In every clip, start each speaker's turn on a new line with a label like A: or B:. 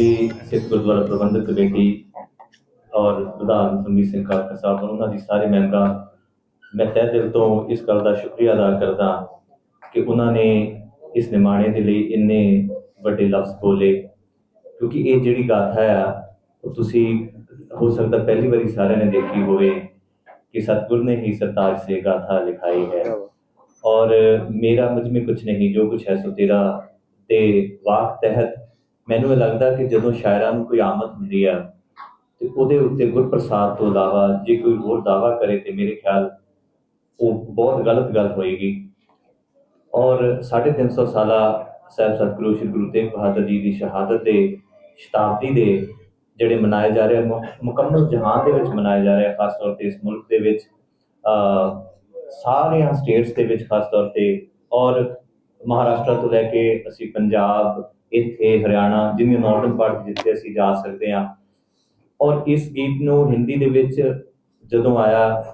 A: ਜਿਹੜੀ ਸਿੱਖ ਗੁਰਦੁਆਰਾ ਪ੍ਰਬੰਧਕ ਕਮੇਟੀ ਔਰ ਪ੍ਰਧਾਨ ਸੰਦੀਪ ਸਿੰਘ ਕਾਕਾ ਸਾਹਿਬ ਉਹਨਾਂ ਦੀ ਸਾਰੇ ਮੈਂਬਰਾਂ ਮੈਂ ਤਹਿ ਦਿਲ ਤੋਂ ਇਸ ਗੱਲ ਦਾ ਸ਼ੁਕਰੀਆ ਅਦਾ ਕਰਦਾ ਕਿ ਉਹਨਾਂ ਨੇ ਇਸ ਨਿਮਾਣੇ ਦੇ ਲਈ ਇੰਨੇ ਵੱਡੇ ਲਫ਼ਜ਼ ਬੋਲੇ ਕਿਉਂਕਿ ਇਹ ਜਿਹੜੀ ਗਾਥਾ ਆ ਉਹ ਤੁਸੀਂ ਹੋ ਸਕਦਾ ਪਹਿਲੀ ਵਾਰੀ ਸਾਰਿਆਂ ਨੇ ਦੇਖੀ ਹੋਵੇ ਕਿ ਸਤਗੁਰ ਨੇ ਹੀ ਸਰਤਾਜ ਸੇ ਗਾਥਾ ਲਿਖਾਈ ਹੈ। ਔਰ ਮੇਰਾ ਮੁਝ ਮੇ ਕੁਝ ਨਹੀਂ ਜੋ ਕੁਛ ਹੈ ਸੋ ਤੇਰਾ ਤੇ ਵਾਕ ਤਹਿਤ ਮੈਨੂੰ ਇਹ ਲੱਗਦਾ ਕਿ ਜਦੋਂ ਸ਼ਾਇਰਾਂ ਨੂੰ ਕੋਈ ਆਮਦ ਹੁੰਦੀ ਆ, ਤੇ ਉਹਦੇ ਉੱਤੇ ਗੁਰਪ੍ਰਸਾਦ ਤੋਂ ਇਲਾਵਾ ਜੇ ਕੋਈ ਹੋਰ ਦਾਵਾ ਕਰੇ ਤੇ ਮੇਰੇ ਖਿਆਲ ਉਹ ਬਹੁਤ ਗਲਤ ਗੱਲ ਹੋਏਗੀ। ਔਰ 350 ਸਾਲਾ ਸਾਹਿਬ ਸਤਿਗੁਰੂ ਸ੍ਰੀ ਗੁਰੂ ਤੇਗ ਬਹਾਦਰ ਜੀ ਦੀ ਸ਼ਹਾਦਤ ਦੇ ਸ਼ਤਾਬਦੀ ਦੇ ਜਿਹੜੇ ਮਨਾਏ ਜਾ ਰਹੇ ਮੁਕੰਮਲ ਜਹਾਨ ਦੇ ਵਿੱਚ ਮਨਾਏ ਜਾ ਰਹੇ ਖਾਸ ਤੌਰ ਤੇ ਇਸ ਮੁਲਕ ਦੇ ਵਿੱਚ ਅ ਸਾਰੀਆਂ ਸਟੇਟਸ ਦੇ ਵਿੱਚ ਖਾਸ ਤੌਰ ਤੇ, ਔਰ ਮਹਾਰਾਸ਼ਟਰ ਤੋਂ ਲੈ ਕੇ ਅਸੀਂ ਪੰਜਾਬ ਇੱਥੇ ਹਰਿਆਣਾ ਜਿਵੇਂ ਨਾਰਥਰਨ ਪਾਰਟ ਜਿੱਥੇ ਅਸੀਂ ਜਾ ਸਕਦੇ ਹਾਂ। ਔਰ ਇਸ ਗੀਤ ਨੂੰ ਹਿੰਦੀ ਦੇ ਵਿੱਚ ਜਦੋਂ ਆਇਆ,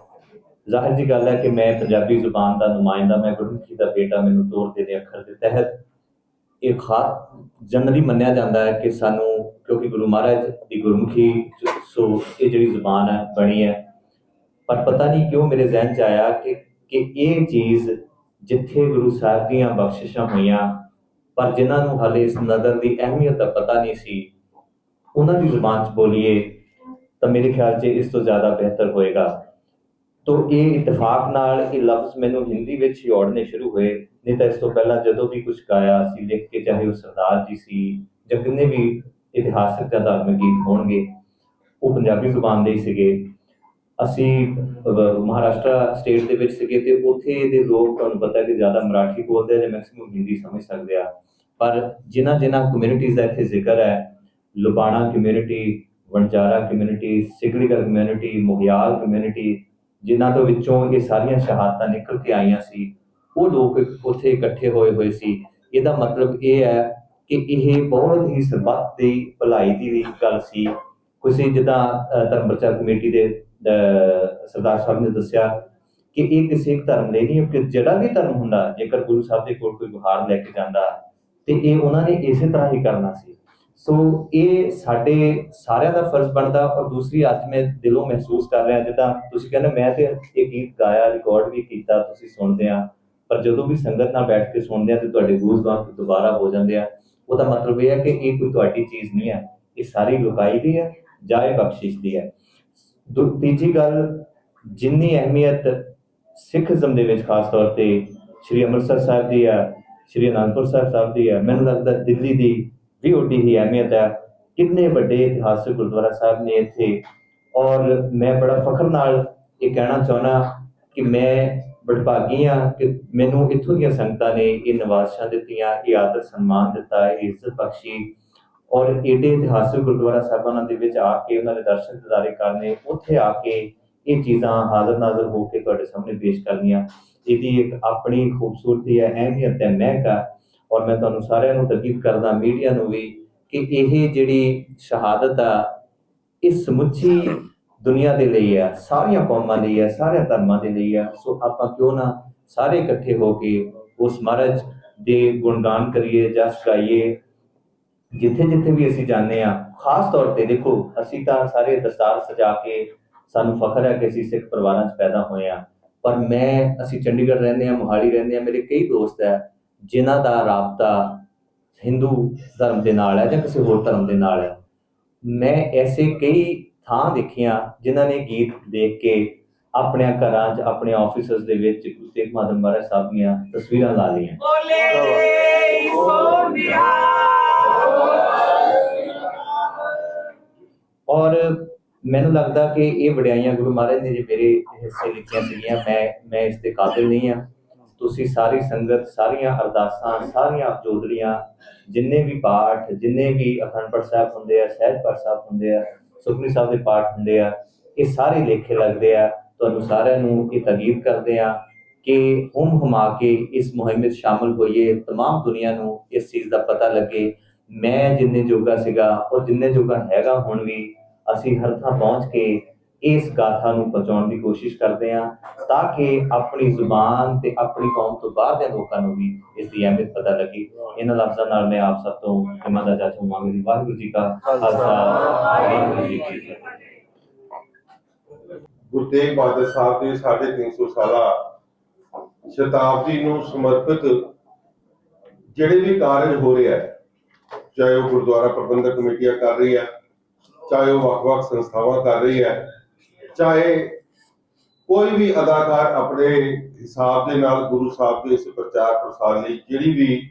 A: ਜ਼ਾਹਿਰ ਜੀ ਗੱਲ ਹੈ ਕਿ ਮੈਂ ਪੰਜਾਬੀ ਜ਼ੁਬਾਨ ਦਾ ਨੁਮਾਇੰਦਾ, ਮੈਂ ਗੁਰਮੁਖੀ ਦਾ ਬੇਟਾ, ਮੈਨੂੰ ਤੋਰਦੇ ਦੇ ਅੱਖਰ ਦੇ ਤਹਿਤ ਇਹ ਖਾਸ ਜਨਰਲੀ ਮੰਨਿਆ ਜਾਂਦਾ ਹੈ ਕਿ ਸਾਨੂੰ, ਕਿਉਂਕਿ ਗੁਰੂ ਮਹਾਰਾਜ ਦੀ ਗੁਰਮੁਖੀ ਸੋ ਇਹ ਜਿਹੜੀ ਜ਼ੁਬਾਨ ਹੈ, ਬਣੀ ਹੈ। ਪਰ ਪਤਾ ਨਹੀਂ ਕਿਉਂ ਮੇਰੇ ਜ਼ਿਹਨ 'ਚ ਆਇਆ ਕਿ ਕਿ ਇਹ ਚੀਜ਼ ਜਿੱਥੇ ਗੁਰੂ ਸਾਹਿਬ ਦੀਆਂ ਬਖਸ਼ਿਸ਼ਾਂ ਹੋਈਆਂ ਪਰ ਜਿਨ੍ਹਾਂ ਨੂੰ ਹਾਲੇ ਇਸ ਨਦਰ ਦੀ ਅਹਿਮੀਅਤ ਦਾ ਪਤਾ ਨਹੀਂ ਸੀ ਉਹਨਾਂ ਦੀ ਜ਼ੁਬਾਨ 'ਚ ਬੋਲੀਏ ਤਾਂ ਮੇਰੇ ਖਿਆਲ 'ਚ ਇਸ ਤੋਂ ਜ਼ਿਆਦਾ ਬਿਹਤਰ ਹੋਏਗਾ। ਤੋ ਇਹ ਇਤਫਾਕ ਨਾਲ ਇਹ ਲਫ਼ਜ਼ ਮੈਨੂੰ ਹਿੰਦੀ ਵਿੱਚ ਹੀ ਔੜਨੇ ਸ਼ੁਰੂ ਹੋਏ ਨਹੀਂ ਤਾਂ ਇਸ ਤੋਂ ਪਹਿਲਾਂ ਜਦੋਂ ਵੀ ਕੁਝ ਗਾਇਆ ਸੀ ਲਿਖ ਕੇ ਚਾਹੇ ਉਹ ਸਰਦਾਰ ਜੀ ਸੀ ਜਾਂ ਕਿੰਨੇ ਵੀ ਇਤਿਹਾਸਕ ਜਾਂ ਧਾਰਮਿਕ ਗੀਤ ਹੋਣਗੇ ਉਹ ਪੰਜਾਬੀ ਜ਼ੁਬਾਨ ਦੇ ਹੀ ਸੀਗੇ। ਅਸੀਂ ਅਹ, ਮਹਾਰਾਸ਼ਟਰ ਸਟੇਟ ਦੇ ਵਿੱਚ ਸੀਗੇ ਤੇ ਉੱਥੇ ਦੇ ਲੋਕ ਤੁਹਾਨੂੰ ਪਤਾ ਕਿ ਜ਼ਿਆਦਾ ਮਰਾਠੀ ਬੋਲਦੇ ਆ ਜਾਂ ਮੈਕਸਿਮਮ ਹਿੰਦੀ ਸਮਝ ਸਕਦੇ ਆ। ਪਰ ਜਿਨ੍ਹਾਂ ਜਿਨ੍ਹਾਂ ਕਮਿਊਨਿਟੀਜ਼ ਦਾ ਇੱਥੇ ਜ਼ਿਕਰ ਹੈ Lubana community Vanjara community Sigrigar community Mugial community ਜਿਨ੍ਹਾਂ ਤੋਂ ਵਿੱਚੋਂ ਇਹ ਸਾਰੀਆਂ ਸ਼ਹਾਦਤਾਂ ਨਿਕਲ ਕੇ ਆਈਆਂ ਸੀ, ਉਹ ਲੋਕ ਉੱਥੇ ਇਕੱਠੇ ਹੋਏ ਹੋਏ ਸੀ। ਇਹਦਾ ਮਤਲਬ ਇਹ ਹੈ ਕਿ ਇਹ ਬਹੁਤ ਹੀ ਸਰਬੱਤ ਦੀ ਭਲਾਈ ਦੀ ਗੱਲ ਸੀ। ਕਿਸੇ ਜਿੱਦਾਂ ਧਰਮ ਪ੍ਰਚਾਰ ਕਮੇਟੀ ਦੇ ਸਰਦਾਰ ਸਾਹਿਬ ਨੇ ਦੱਸਿਆ ਕਿ ਇਹ ਕਿਸੇ ਇੱਕ ਧਰਮ ਲਈ ਨਹੀਂ, ਕਿ ਜਿਹੜਾ ਵੀ ਧਰਮ ਹੁੰਦਾ, ਜੇਕਰ ਗੁਰੂ ਸਾਹਿਬ ਦੇ ਕੋਲ ਕੋਈ ਗੁਹਾਰ ਲੈ ਕੇ ਜਾਂਦਾ ਤੇ ਇਹ ਉਹਨਾਂ ਨੇ ਇਸੇ ਤਰ੍ਹਾਂ ਹੀ ਕਰਨਾ ਸੀ। ਸੋ ਇਹ ਸਾਡੇ ਸਾਰਿਆਂ ਦਾ ਫਰਜ਼ ਬਣਦਾ ਔਰ ਦੂਸਰੀ ਅੱਜ ਮੈਂ ਦਿਲੋਂ ਮਹਿਸੂਸ ਕਰ ਰਿਹਾ, ਜਿੱਦਾਂ ਤੁਸੀਂ ਕਹਿੰਦੇ ਮੈਂ ਤੇ ਇਹ ਗੀਤ ਗਾਇਆ ਰਿਕਾਰਡ ਵੀ ਕੀਤਾ, ਤੁਸੀਂ ਸੁਣਦੇ ਆ, ਪਰ ਜਦੋਂ ਵੀ ਸੰਗਤ ਨਾਲ ਬੈਠ ਕੇ ਸੁਣਦੇ ਆ ਤੇ ਤੁਹਾਡੇ ਗੂਜ਼ਬੰਪ ਦੁਬਾਰਾ ਹੋ ਜਾਂਦੇ ਆ, ਉਹਦਾ ਮਤਲਬ ਇਹ ਹੈ ਕਿ ਇਹ ਕੋਈ ਤੁਹਾਡੀ ਚੀਜ਼ ਨਹੀਂ ਹੈ, ਇਹ ਸਾਰੀ ਲੁਕਾਈ ਦੀ ਹੈ ਜਾਂ ਇਹ ਬਖਸ਼ਿਸ਼ ਦੀ ਹੈ। ਦੂ- ਤੀਜੀ ਗੱਲ, ਜਿੰਨੀ ਅਹਿਮੀਅਤ ਸਿੱਖਜ਼ਮ ਦੇ ਵਿੱਚ ਖਾਸ ਤੌਰ ਤੇ ਸ੍ਰੀ ਅੰਮ੍ਰਿਤਸਰ ਸਾਹਿਬ ਦੀ ਆ ਸ੍ਰੀ ਅਨੰਦਪੁਰ ਸਾਹਿਬ ਸਾਹਿਬ ਦੀ ਹੈ। ਮੈਨੂੰ ਲੱਗਦਾ ਦਿੱਲੀ ਦੀ ਵੀ ਓਡੀ ਹੀ ਅਹਿਮੀਅਤ ਹੈ। ਕਿੰਨੇ ਵੱਡੇ ਇਤਿਹਾਸਕ ਗੁਰਦੁਆਰਾ ਸਾਹਿਬ ਨੇ ਇੱਥੇ। ਔਰ ਮੈਂ ਬੜਾ ਫਖਰ ਨਾਲ ਇਹ ਕਹਿਣਾ ਚਾਹੁੰਦਾ ਕਿ ਮੈਂ ਬੜਭਾਗੀ ਹਾਂ ਕਿ ਮੈਨੂੰ ਇੱਥੋਂ ਦੀਆਂ ਸੰਗਤਾਂ ਨੇ ਇਹ ਨਵਾਜ਼ਾਂ ਦਿੱਤੀਆਂ, ਇਹ ਆਦਰ ਸਨਮਾਨ ਦਿੱਤਾ, ਇਹ ਇੱਜ਼ਤ ਬਖਸ਼ੀ। ਔਰ ਏਡੇ ਇਤਿਹਾਸਕ ਗੁਰਦੁਆਰਾ ਸਾਹਿਬਾਨਾਂ ਦੇ ਵਿੱਚ ਆ ਕੇ, ਉਹਨਾਂ ਦੇ ਦਰਸ਼ਨ ਦਿਦਾਰੇ ਕਰਨੇ, ਉੱਥੇ ਆ ਕੇ ਇਹ ਚੀਜ਼ਾਂ ਹਾਜ਼ਰ ਨਾਜ਼ਰ ਹੋ ਕੇ ਤੁਹਾਡੇ ਸਾਹਮਣੇ ਪੇਸ਼ ਕਰਨੀਆਂ। ਇਹਦੀ ਇੱਕ ਆਪਣੀ ਖੂਬਸੂਰਤੀ ਹੈ, ਅਹਿਮੀਅਤ ਹੈ, ਮਹਿਕ। ਔਰ ਮੈਂ ਤੁਹਾਨੂੰ ਸਾਰਿਆਂ ਨੂੰ ਤਕੀਦ ਕਰਦਾ, ਮੀਡੀਆ ਨੂੰ ਵੀ, ਕਿ ਇਹ ਜਿਹੜੀ ਸ਼ਹਾਦਤ ਆ, ਇਹ ਸਮੁੱਚੀ ਦੁਨੀਆ ਦੇ ਲਈ ਹੈ ਸਾਰੀਆਂ ਕੌਮਾਂ ਲਈ ਹੈ ਸਾਰੇ ਧਰਮਾਂ ਦੇ ਲਈ ਹੈ ਸੋ ਆਪਾਂ ਕਿਉਂ ਨਾ ਸਾਰੇ ਇਕੱਠੇ ਹੋ ਕੇ ਉਸ ਮਹਾਰਾਜ ਦੇ ਗੁਣਗਾਨ ਕਰੀਏ, ਜਸ ਗਾਈਏ। ਜਿੱਥੇ ਜਿੱਥੇ ਵੀ ਅਸੀਂ ਜਾਂਦੇ ਆ ਖਾਸ ਤੌਰ ਤੇ ਦੇਖੋ, ਅਸੀਂ ਤਾਂ ਸਾਰੇ ਦਸਤਾਰ ਸਜਾ ਕੇ ਸਾਨੂੰ ਫਖਰ ਹੈ ਕਿ ਅਸੀਂ ਸਿੱਖ ਪਰਿਵਾਰਾਂ 'ਚ ਪੈਦਾ ਹੋਏ ਆ ਪਰ ਮੈਂ ਅਸੀਂ ਚੰਡੀਗੜ੍ਹ ਰਹਿੰਦੇ ਆ ਮੋਹਾਲੀ ਰਹਿੰਦੇ ਆ ਮੇਰੇ ਕਈ ਦੋਸਤ ਹੈ ਜਿਨ੍ਹਾਂ ਦਾ ਰਾਬਤਾ ਹਿੰਦੂ ਧਰਮ ਦੇ ਨਾਲ ਹੈ ਜਾਂ ਕਿਸੇ ਹੋਰ ਧਰਮ ਦੇ ਨਾਲ ਹੈ। ਮੈਂ ਐਸੇ ਕਈ ਥਾਂ ਦੇਖੀਆਂ ਜਿਨ੍ਹਾਂ ਨੇ ਗੀਤ ਦੇਖ ਕੇ ਆਪਣੇ ਘਰਾਂ 'ਚ ਆਪਣੇ ਆਫਿਸਸ ਦੇ ਵਿੱਚ ਗੁਰੂ ਤੇਗ ਬਹਾਦਰ ਮਹਾਰਾਜ ਸਾਹਿਬ ਦੀਆਂ ਤਸਵੀਰਾਂ ਲਾ ਲਈਆਂ! ਔਰ ਮੈਨੂੰ ਲੱਗਦਾ ਕਿ ਇਹ ਵਡਿਆਈਆਂ ਗੁਰੂ ਮਹਾਰਾਜ ਨੇ ਜੇ ਮੇਰੇ ਹਿੱਸੇ ਲਿਖੀਆਂ ਸੀਗੀਆਂ ਮੈਂ ਮੈਂ ਇਸ ਦੇ ਕਾਬਿਲ ਨਹੀਂ ਆ ਤੁਸੀਂ ਸਾਰੀ ਸੰਗਤ ਸਾਰੀਆਂ ਅਰਦਾਸਾਂ ਸਾਰੀਆਂ ਜੋਦੜੀਆਂ ਜਿੰਨੇ ਵੀ ਪਾਠ ਜਿੰਨੇ ਵੀ ਅਖੰਡ ਪਾਠ ਸਾਹਿਬ ਹੁੰਦੇ ਆ ਸਹਿਜ ਪਾਠ ਸਾਹਿਬ ਹੁੰਦੇ ਆ ਸੁਖਮਨੀ ਸਾਹਿਬ ਦੇ ਪਾਠ ਹੁੰਦੇ ਆ ਇਹ ਸਾਰੇ ਲੇਖੇ ਲੱਗਦੇ ਆ ਤੁਹਾਨੂੰ ਸਾਰਿਆਂ ਨੂੰ ਇਹ ਤਕੀਦ ਕਰਦੇ ਆ ਕਿ ਹੁਮ ਹੁਮਾ ਕੇ ਇਸ ਮੁਹਿੰਮ ਵਿੱਚ ਸ਼ਾਮਲ ਹੋਈਏ तमाम ਦੁਨੀਆ ਨੂੰ ਇਸ ਚੀਜ਼ ਦਾ ਪਤਾ ਲੱਗੇ ਮੈਂ ਜਿੰਨੇ ਜੋਗਾ ਸੀਗਾ ਔਰ ਜਿੰਨੇ ਜੋਗਾ ਹੈਗਾ ਹੁਣ ਵੀ ਅਸੀਂ ਹਰ ਥਾਂ ਪਹੁੰਚ ਕੇ ਇਸ ਗਾਥਾ ਨੂੰ ਪਹੁੰਚਾਉਣ ਦੀ ਕੋਸ਼ਿਸ਼ ਕਰਦੇ ਹਾਂ ਤਾਂ ਕਿ ਆਪਣੀ ਜ਼ੁਬਾਨ ਤੇ ਆਪਣੀ ਕੌਮ ਤੋਂ ਬਾਹਰ ਦੇ ਲੋਕਾਂ ਨੂੰ ਵੀ ਇਸ ਦੀ ਅਹਿਮੀਅਤ ਪਤਾ ਲੱਗੇ। ਇਹਨਾਂ ਲਫ਼ਜ਼ਾਂ ਨਾਲ ਮੈਂ ਆਪ ਸਭ ਤੋਂ ਖਿਮਾ ਦਾ ਚਾਚਾ ਮੰਗਦੀ ਵਾਹਿਗੁਰੂ ਜੀ ਕਾ ਖਾਲਸਾ। ਵਾਹਿਗੁਰੂ ਜੀ ਕੀ ਫਤਿਹ।
B: ਗੁਰੂ ਤੇਗ ਬਹਾਦਰ ਸਾਹਿਬ ਦੇ 350 ਸਾਲਾ ਸ਼ਤਾਬਦੀ ਨੂੰ ਸਮਰਪਿਤ ਜਿਹੜੇ ਵੀ ਕਾਰਜ ਹੋ ਰਿਹਾ ਹੈ, ਚਾਹੇ ਉਹ ਗੁਰਦੁਆਰਾ ਪ੍ਰਬੰਧਕ ਕਮੇਟੀਆਂ ਕਰ ਰਹੀ ਹੈ ਚਾਹੇ ਉਹ ਵੱਖ-ਵੱਖ ਸੰਸਥਾਵਾਂ ਕਰ ਰਹੀ ਹੈ, ਚਾਹੇ ਕੋਈ ਵੀ ਅਦਾਕਾਰ ਆਪਣੇ ਹਿਸਾਬ ਦੇ ਨਾਲ ਗੁਰੂ ਸਾਹਿਬ ਦੇ ਇਸ ਪ੍ਰਚਾਰ ਪ੍ਰਸਾਰ ਲਈ ਜਿਹੜੀ ਵੀ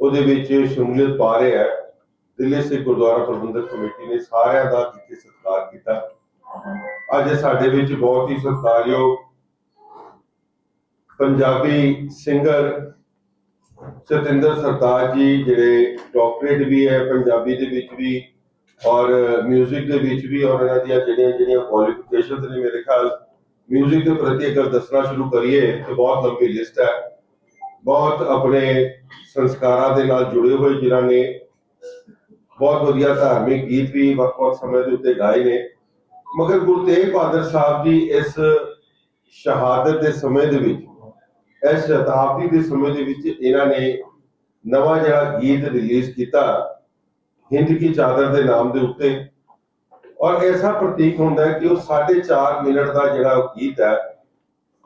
B: ਉਹਦੇ ਵਿੱਚ ਸ਼ਮੂਲੀਅਤ ਪਾ ਰਿਹਾ ਹੈ, ਦਿੱਲੀ ਸਿੱਖ ਗੁਰਦੁਆਰਾ ਪ੍ਰਬੰਧਕ ਕਮੇਟੀ ਨੇ ਸਾਰਿਆਂ ਦਾ ਜਿੱਥੇ ਸਤਿਕਾਰ ਕੀਤਾ। ਅੱਜ ਸਾਡੇ ਵਿੱਚ ਬਹੁਤ ਹੀ ਸਤਿਕਾਰਯੋਗ ਪੰਜਾਬੀ ਸਿੰਗਰ ਸਤਿੰਦਰ ਸਰਤਾਜ ਜੀ, ਜਿਹੜੇ ਡਾਕਟਰੇਟ ਵੀ ਹੈ, ਪੰਜਾਬੀ ਦੇ ਵਿੱਚ ਵੀ ਔਰ 뮤직 ਦੇ ਵਿੱਚ ਵੀ ਔਰ ਇਹਨਾਂ ਦੀਆਂ ਜਿਹੜੀਆਂ ਜਿਹੜੀਆਂ ਕੁਆਲੀਫਿਕੇਸ਼ਨਸ ਨੇ ਮੇਰੇ ਖਿਆਲ 뮤직 ਦੇ ਪ੍ਰਤੀ ਅਗਰ ਦੱਸਣਾ ਸ਼ੁਰੂ ਕਰੀਏ ਤਾਂ ਬਹੁਤ ਲੰਬੀ ਲਿਸਟ ਹੈ ਬਹੁਤ ਆਪਣੇ ਸੰਸਕਾਰਾਂ ਦੇ ਨਾਲ ਜੁੜੇ ਹੋਏ ਜਿਨ੍ਹਾਂ ਨੇ ਬਹੁਤ ਵਧੀਆ ਧਾਰਮਿਕ ਗੀਤ ਵੀ ਵੱਖ-ਵੱਖ ਸਮੇਂ ਦੇ ਉੱਤੇ ਗਾਏ ਨੇ ਮਗਰ ਗੁਰੂ ਤੇਗ ਬਹਾਦਰ ਸਾਹਿਬ ਦੀ ਇਸ ਸ਼ਹਾਦਤ ਦੇ ਸਮੇਂ ਦੇ ਵਿੱਚ ਇਸ ਸ਼ਤਾਬਦੀ ਦੇ ਸਮੇਂ ਦੇ ਵਿੱਚ ਇਹਨਾਂ ਨੇ ਨਵਾਂ ਜਿਹੜਾ ਗੀਤ ਰਿਲੀਜ਼ ਕੀਤਾ ਹਿੰਦ ਕੀ ਚਾਦਰ ਦੇ ਨਾਮ ਦੇ ਉੱਤੇ। ਔਰ ਐਸਾ ਪ੍ਰਤੀਕ ਹੁੰਦਾ ਹੈ ਕਿ ਉਹ 4.5 ਮਿੰਟ ਦਾ ਜਿਹੜਾ ਉਹ ਗੀਤ ਹੈ,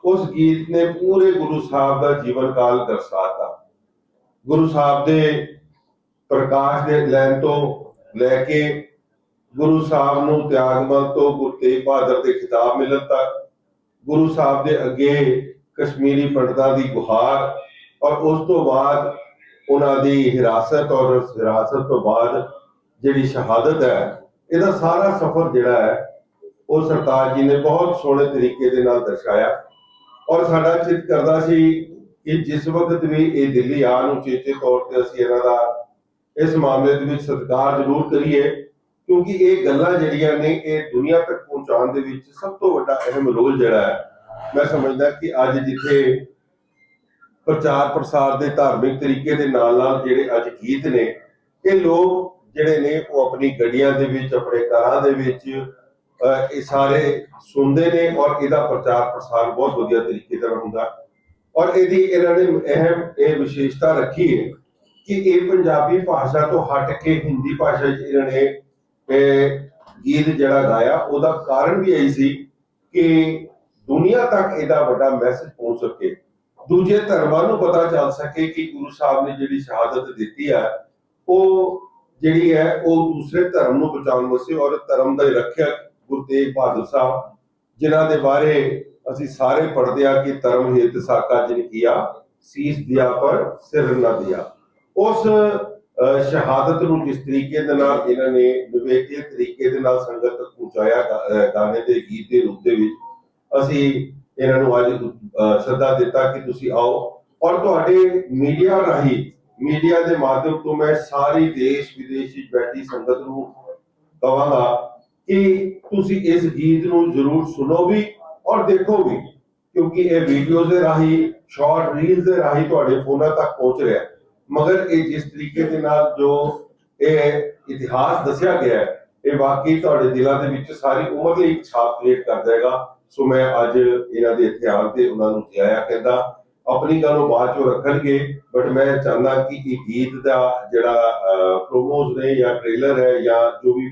B: ਉਸ ਗੀਤ ਨੇ ਪੂਰੇ ਗੁਰੂ ਸਾਹਿਬ ਦਾ ਜੀਵਨ ਕਾਲ ਦਰਸਾਤਾ। ਗੁਰੂ ਸਾਹਿਬ ਦੇ ਪ੍ਰਕਾਸ਼ ਦੇ ਲੈਣ ਤੋਂ ਲੈ ਕੇ ਗੁਰੂ ਸਾਹਿਬ ਨੂੰ ਤਿਆਗਮਲ ਤੋਂ ਗੁਰੂ ਤੇਗ ਬਹਾਦਰ ਦੇ ਖਿਤਾਬ ਮਿਲਣ ਤੱਕ, ਗੁਰੂ ਸਾਹਿਬ ਦੇ ਅੱਗੇ ਕਸ਼ਮੀਰੀ ਪੰਡਤਾਂ ਦੀ ਗੁਹਾਰ, ਔਰ ਉਸ ਤੋਂ ਬਾਅਦ ਉਹਨਾਂ ਦੀ ਹਿਰਾਸਤ, ਔਰ ਹਿਰਾਸਤ ਤੋਂ ਬਾਅਦ ਜਿਹੜੀ ਸ਼ਹਾਦਤ ਹੈ, ਇਹਦਾ ਸਾਰਾ ਸਫ਼ਰ ਜਿਹੜਾ ਹੈ, ਉਹ ਸਰਤਾਜ ਜੀ ਨੇ ਬਹੁਤ ਸੋਹਣੇ ਤਰੀਕੇ ਦੇ ਨਾਲ ਦਰਸਾਇਆ। ਔਰ ਸਾਡਾ ਚਿੱਤ ਕਰਦਾ ਸੀ ਕਿ ਜਿਸ ਵਕਤ ਵੀ ਇਹ ਦਿੱਲੀ ਆਉਣ ਉਚੇਚੇ ਤੌਰ ਤੇ ਅਸੀਂ ਇਹਨਾਂ ਦਾ ਇਸ ਮਾਮਲੇ ਦੇ ਵਿੱਚ ਸਤਿਕਾਰ ਜ਼ਰੂਰ ਕਰੀਏ, ਕਿਉਂਕਿ ਇਹ ਗੱਲਾਂ ਜਿਹੜੀਆਂ ਨੇ, ਇਹ ਦੁਨੀਆ ਤੱਕ ਪਹੁੰਚਾਉਣ ਦੇ ਵਿੱਚ ਸਭ ਤੋਂ ਵੱਡਾ ਅਹਿਮ ਰੋਲ ਜਿਹੜਾ ਹੈ। ਮੈਂ ਸਮਝਦਾ ਕਿ ਅੱਜ ਜਿੱਥੇ ਪ੍ਰਚਾਰ ਪ੍ਰਸਾਰ ਦੇ ਧਾਰਮਿਕ ਤਰੀਕੇ ਦੇ ਨਾਲ ਨਾਲ ਜਿਹੜੇ ਅੱਜ ਗੀਤ ਨੇ, ਇਹ ਲੋਕ ਜਿਹੜੇ ਨੇ ਉਹ ਆਪਣੀ ਗੱਡੀਆਂ ਦੇ ਵਿੱਚ, ਆਪਣੇ ਘਰਾਂ ਦੇ ਵਿੱਚ ਇਹ ਸਾਰੇ ਸੁਣਦੇ ਨੇ ਔਰ ਇਹਦਾ ਪ੍ਰਚਾਰ ਪ੍ਰਸਾਰ ਬਹੁਤ ਵਧੀਆ ਤਰੀਕੇ ਨਾਲ ਹੁੰਦਾ। ਔਰ ਇਹਦੀ ਇਹਨਾਂ ਨੇ ਅਹਿਮ ਇਹ ਵਿਸ਼ੇਸ਼ਤਾ ਰੱਖੀ ਹੈ ਕਿ ਇਹ ਪੰਜਾਬੀ ਭਾਸ਼ਾ ਤੋਂ ਹਟ ਕੇ ਹਿੰਦੀ ਭਾਸ਼ਾ 'ਚ ਇਹਨਾਂ ਨੇ ਗੀਤ ਜਿਹੜਾ ਗਾਇਆ, ਉਹਦਾ ਕਾਰਨ ਵੀ ਇਹੀ ਸੀ ਕਿ ਦੁਨੀਆ ਤੱਕ ਇਹਦਾ ਵੱਡਾ ਮੈਸੇਜ ਪਹੁੰਚ ਸਕੇ। ਦੂਜੇ ਧਰਮਾਂ ਨੂੰ ਪਤਾ ਚੱਲ ਸਕੇ ਕਿ ਗੁਰੂ ਸਾਹਿਬ ਨੇ ਜਿਹੜੀ ਸ਼ਹਾਦਤ ਦਿੱਤੀ ਆ, ਉਹ ਜਿਹੜੀ ਹੈ ਉਹ ਦੂਸਰੇ ਧਰਮ ਨੂੰ ਬਚਾਉਣ ਵਾਸਤੇ ਔਰ ਧਰਮ ਦਾ ਰੱਖਿਅਕ ਗੁਰੂ ਤੇਗ ਬਹਾਦਰ ਸਾਹਿਬ, ਜਿਨ੍ਹਾਂ ਦੇ ਬਾਰੇ ਅਸੀਂ ਸਾਰੇ ਪੜ੍ਹਦੇ ਆ ਕਿ ਧਰਮ ਹਿਤ ਸਾਕਾ ਜਿਨ ਕੀਆ, ਸੀਸ ਦਿਆ ਪਰ ਸਿਰ ਨਾ ਦਿਆ। ਉਸ ਸ਼ਹਾਦਤ ਨੂੰ ਜਿਸ ਤਰੀਕੇ ਦੇ ਨਾਲ ਇਹਨਾਂ ਨੇ ਵਿਵੇਕੀ ਤਰੀਕੇ ਦੇ ਨਾਲ ਸੰਗਤ ਤੱਕ ਪਹੁੰਚਾਇਆ ਗਾਣੇ ਦੇ, ਗੀਤ ਦੇ ਰੂਪ ਦੇ ਵਿੱਚ, ਅਸੀਂ ਇਹਨਾਂ ਨੂੰ ਅੱਜ ਸੱਦਾ ਦਿੱਤਾ ਕਿ ਤੁਸੀਂ ਆਓ। ਔਰ ਤੁਹਾਡੇ ਮੀਡੀਆ ਰਾਹੀਂ ਮੀਡੀਆ ਦੇ ਮਾਧਿਅਮ ਤੋਂ ਮੈਂ ਸਾਰੀ ਦੇਸ਼ ਵਿਦੇਸ਼ ਵਿੱਚ ਬੈਠੀ ਸੰਗਤ ਨੂੰ ਕਹਾਂਗਾ ਕਿ ਤੁਸੀਂ ਇਸ ਗੀਤ ਨੂੰ ਜ਼ਰੂਰ ਸੁਣੋ ਵੀ ਔਰ ਦੇਖੋ ਵੀ, ਕਿਉਂਕਿ ਇਹ ਵੀਡੀਓਜ਼ ਦੇ ਰਾਹੀਂ ਸ਼ਾਰਟ ਰੀਲਸ ਦੇ ਰਾਹੀਂ ਤੁਹਾਡੇ ਫੋਨਾਂ ਤੱਕ ਪਹੁੰਚ ਰਿਹਾ ਹੈ। ਮਗਰ ਇਹ ਜਿਸ ਤਰੀਕੇ ਦੇ ਨਾਲ ਜੋ ਇਹ ਇਤਿਹਾਸ ਦੱਸਿਆ ਗਿਆ ਹੈ, ਇਹ ਵਾਕਈ ਤੁਹਾਡੇ ਦਿਲਾਂ ਦੇ ਵਿੱਚ ਸਾਰੀ ਉਮਰ ਲਈ ਇੱਕ ਛਾਪ ਕ੍ਰੀਏਟ ਕਰ ਦੇਗਾ ਸੋ ਮੈਂ ਅੱਜ ਇਹਨਾਂ ਦੇ ਇੱਥੇ ਤੇ ਉਹਨਾਂ ਨੂੰ ਜਿਆਇਆ ਕਹਿੰਦਾ ਆਪਣੀ ਗੱਲ ਉਹ ਬਾਅਦ ਚੋਂ ਰੱਖਣਗੇ ਬਟ ਮੈਂ ਚਾਹੁੰਦਾ ਕਿ ਇਹ ਗੀਤ ਦਾ ਜਿਹੜਾ ਪ੍ਰੋਮੋਜ਼ ਨੇ ਜਾਂ ਟ੍ਰੇਲਰ ਹੈ ਜਾਂ ਜੋ ਵੀ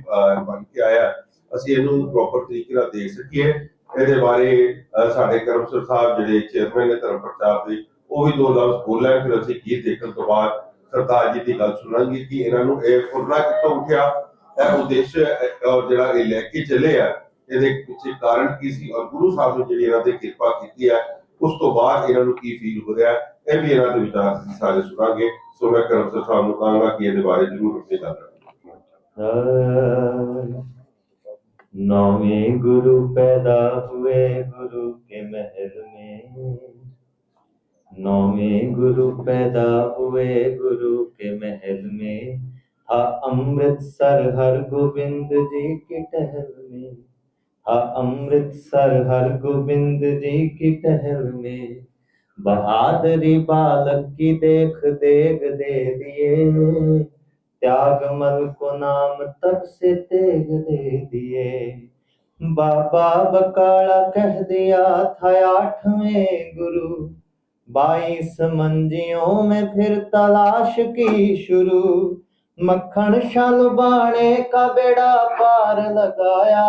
B: ਬਣ ਕੇ ਆਇਆ, ਅਸੀਂ ਇਹਨੂੰ ਪ੍ਰੋਪਰ ਤਰੀਕੇ ਨਾਲ ਦੇਖ ਸਕੀਏ। ਇਹਦੇ ਬਾਰੇ ਸਾਡੇ ਕਰਮਸਰ ਸਾਹਿਬ ਜਿਹੜੇ ਚੇਅਰਮੈਨ ਨੇ ਧਰਮ ਪ੍ਰਚਾਰ ਦੇ ਉਹ ਵੀ ਦੋ ਲਫ਼ਜ਼ ਬੋਲਣ, ਫਿਰ ਅਸੀਂ ਗੀਤ ਦੇਖਣ ਤੋਂ ਬਾਅਦ ਸਰਦਾਰ ਜੀ ਦੀ ਗੱਲ ਸੁਣਾਂਗੇ ਕਿ ਇਹਨਾਂ ਨੂੰ ਇਹ ਫੁਰਨਾ ਕਿੱਥੋਂ ਉੱਠਿਆ, ਇਹ ਉਦੇਸ਼ ਜਿਹੜਾ ਇਹ ਲੈ ਕੇ ਚੱਲੇ ਆ, ਇਹਦੇ ਪਿੱਛੇ ਕਾਰਨ ਕੀ ਸੀ? ਔਰ ਗੁਰੂ ਸਾਹਿਬ ਨੇ ਜਿਹੜੀ ਇਹਨਾਂ ਤੇ ਕਿਰਪਾ ਕੀਤੀ ਹੈ ਉਸ ਤੋਂ ਬਾਅਦ ਇਹਨਾਂ ਨੂੰ ਕੀ ਫੀਲ ਹੋ ਰਿਹਾ ਹੈ, ਇਹ ਵੀ ਇਹਨਾਂ ਦੇ ਵਿਚਾਰ ਅਸੀਂ ਸਾਰੇ ਸੁਣਾਂਗੇ ਸੋ ਮੈਂ ਕਰਮਸਰ ਸਾਹਿਬ ਨੂੰ ਕਹਾਂਗਾ ਕਿ ਇਹਦੇ ਬਾਰੇ ਜ਼ਰੂਰ ਆਪਣੀ ਗੱਲ ਰੱਖਣ
A: नौवें गुरु पैदा हुए गुरु के महल में नौवें गुरु पैदा हुए गुरु के महल में था अमृतसर हर गोविंद जी की टहल में था अमृतसर हर गोविंद जी की टहल में बहादुरी बालक की देख देख दे दिए त्यागमल को नाम तब से तेग दे दिए बाबा बकाला कह दिया था आठवें गुरु बाईस मंजियों में फिर तलाश की शुरू मक्खन शाल बाणे का बेड़ा पार लगाया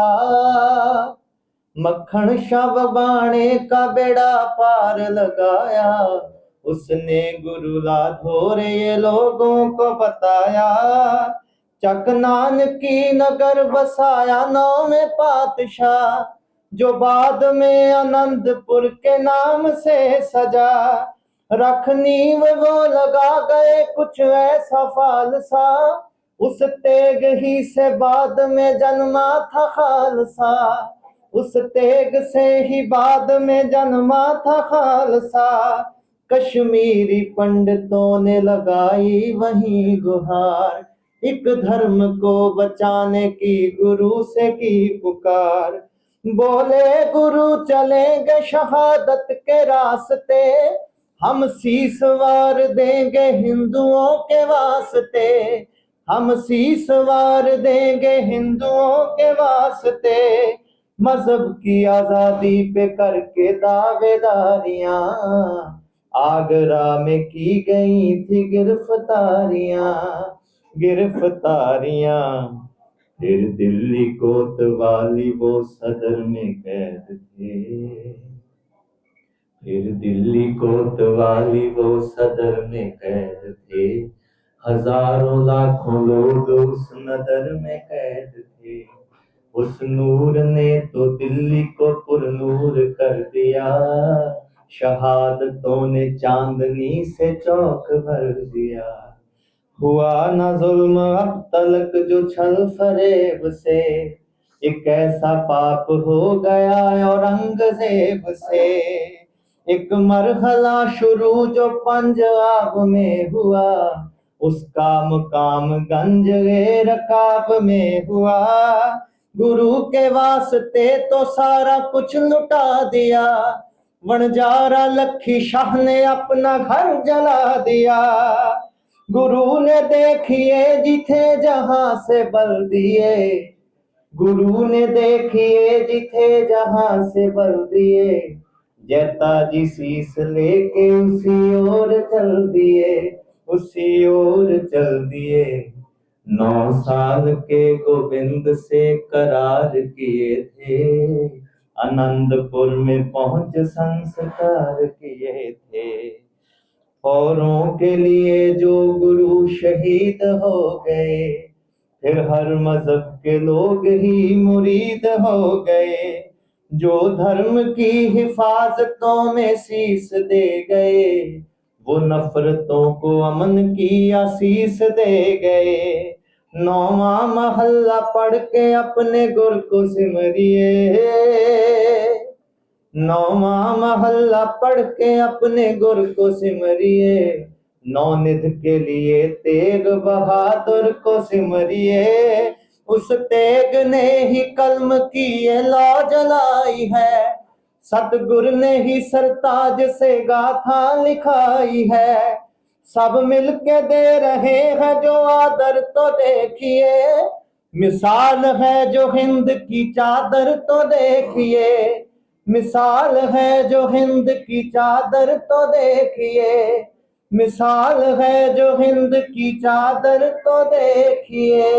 A: मक्खन शब बाणे का बेड़ा पार लगाया उसने गुरु लाधोर ये लोगों को बताया चक नानकी नगर बसाया नौ में पातशाह जो बाद में आनंदपुर के नाम से सजा रख नींव वो लगा गए कुछ ऐसा फालसा। उस तेग ही से बाद में जन्मा था खालसा। उस तेग से ही बाद में जन्मा था खालसा। कश्मीरी पंडितों ने लगाई वही गुहार। एक धर्म को बचाने की गुरु से की पुकार। बोले, गुरु, चलेंगे शहादत के रास्ते। हम शीस वार देंगे हिंदुओं के वास्ते। हम शीस वार देंगे हिंदुओं के वास्ते। मज़हब की आज़ादी पे करके दावेदारियाँ। आगरा में की गई थी गिरफ्तारियाँ। गिरफ्तारियाँ। फिर दिल्ली कोतवाली वो सदर में कैद थे। फिर दिल्ली कोतवाली वो सदर में कैद थे। हज़ारों लाखों लोग उस नदर में कैद थे। उस नूर ने तो दिल्ली को पुरनूर कर दिया। शहादतों ने चांदनी से चौक भर दिया। हुआ न जुल्म अब तलक जो छल फरेब से। एक ऐसा पाप हो गया औरंगज़ेब से। एक मरहला शुरू जो पंजाब में हुआ उसका मुकाम गंज ए रकाब में हुआ गुरु के वास्ते तो सारा कुछ लुटा दिया वनजारा लखी शाह ने अपना घर जला दिया गुरु ने देखिए जिथे जहां से बल दिए गुरु ने देखिए जिथे जहां से बल दिए जैता जी शीस लेके उसी ओर चल दिए, उसी ओर चल दिए। नौ साल के गोविंद से करार किए थे आनंदपुर में पहुँच संस्कार किए थे। औरों के लिए जो गुरु शहीद हो गए, फिर हर मज़हब के लोग ही मुरीद हो गए। जो धर्म की हिफाजतों में शीस दे गए, वो नफरतों को अमन की आशीष दे गए। नौवा महल्ला पढ़ के अपने गुर को सिमरिए। नौवा महल्ला पढ़ के अपने गुर को सिमरिए। नौ निध के लिए तेग बहादुर को सिमरिए। उस तेग ने ही कलम की ये लौ जलाई है। सतगुर ने ही सरताज से गाथा लिखाई है। सब मिलके दे रहे हैं जो आदर तो देखिए। मिसाल है जो हिंद की चादर तो देखिए। मिसाल है जो हिंद की चादर तो देखिए। मिसाल है जो हिंद की चादर तो देखिए